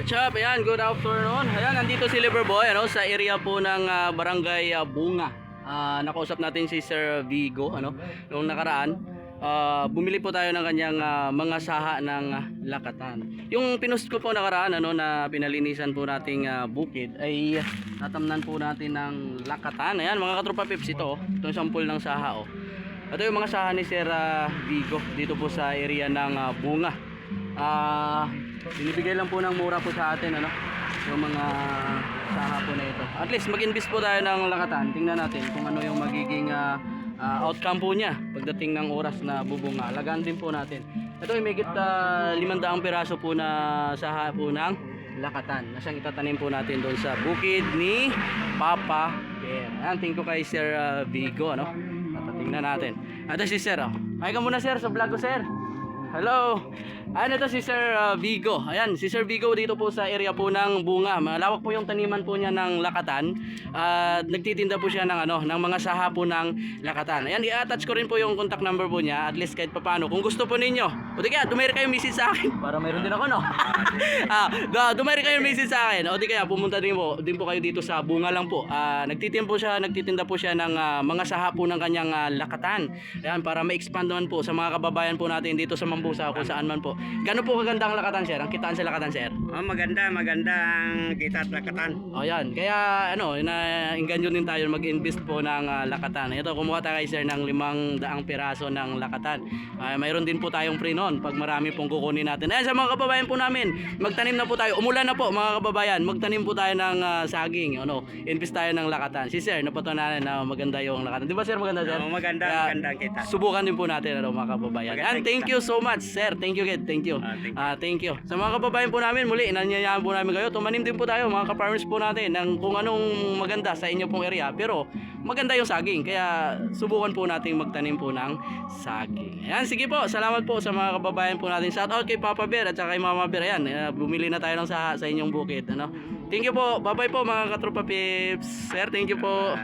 what's up? Ayan, good afternoon. Ayan, nandito si Liverboy ano, sa area po ng ah, Barangay ah, Bunga. Ah, nakausap natin si Sir Vigo ano, noong nakaraan. Ah, bumili po tayo ng kanyang ah, mga saha ng ah, lakatan. Yung pinost ko po nakaraan ano, na pinalinisan po nating ah, bukid ay natamnan po natin ng lakatan. Ayan, mga katropa pips ito. oh. Itong sample ng saha. Oh. Ito yung mga saha ni Sir ah, Vigo dito po sa area ng ah, Bunga. Ah, binibigay lang po ng mura po sa atin ano yung mga saha po na ito. At least mag-invest po tayo ng lakatan. Tingnan natin kung ano yung magiging ah, ah, outcome po niya pagdating ng oras na bubunga. Alagaan din po natin. Ito ay may uh, 500 piraso po na saha po ng lakatan. Na siyang itatanim po natin doon sa bukid ni Papa Bear. Ayan, tingin kay Sir ah, Vigo ano. Tingnan natin. Ito si Sir. Oh. Ay ka muna Sir sa vlog ko Sir. Hello. Ano to si Sir uh, Vigo. Ayan, si Sir Vigo dito po sa area po ng bunga. Malawak po yung taniman po niya ng lakatan. At nagtitinda po siya ng ano, ng mga saha po ng lakatan. Ayan, i-attach ko rin po yung contact number po niya at least kahit papaano. Kung gusto po ninyo. O di kaya, dumere kayo message sa akin para mayroon din ako no. ah, da, dumere kayo message sa akin. O di kaya pumunta din po, din po kayo dito sa bunga lang po. Ah, nagtitinda po siya, nagtitinda po siya ng ah, mga saha po ng kanyang ah, lakatan. Ayan, para ma-expand naman po sa mga kababayan po natin dito sa Mambusa kung saan man po. Gano'n po kaganda ang lakatan, sir? Ang kitaan sa lakatan, sir? Oh, maganda, maganda ang kita at lakatan. O yan, kaya ano, na-inganyo din tayo mag-invest po ng ah, lakatan. Ito, kumuha tayo kay sir ng limang daang piraso ng lakatan. Ah, mayroon din po tayong free noon pag marami pong kukunin natin. Ayan, sa mga kababayan po namin, magtanim na po tayo. Umulan na po mga kababayan, magtanim po tayo ng ah, saging. Ano, invest tayo ng lakatan. Si sir, napatunanan na maganda yung lakatan. Di ba sir, maganda sir? Oh, maganda, Kaya, maganda ang kita. Subukan din po natin ano mga kababayan. Maganda And thank kita. you so much, sir. Thank you, kid. Thank you. Ah, thank you. Ah, thank you. Sa mga kababayan po namin, muli, inanyayahan po namin kayo. Tumanim din po tayo, mga ka-farmers po natin, ng kung anong maganda sa inyo pong area. Pero, maganda yung saging. Kaya, subukan po natin magtanim po ng saging. Ayan, sige po. Salamat po sa mga kababayan po natin. Shout out kay Papa Bear at saka kay Mama Bear. Ayan, eh, bumili na tayo ng saha sa inyong bukid. Ano? Thank you po. Bye-bye po mga katropa pips. Sir, thank you po.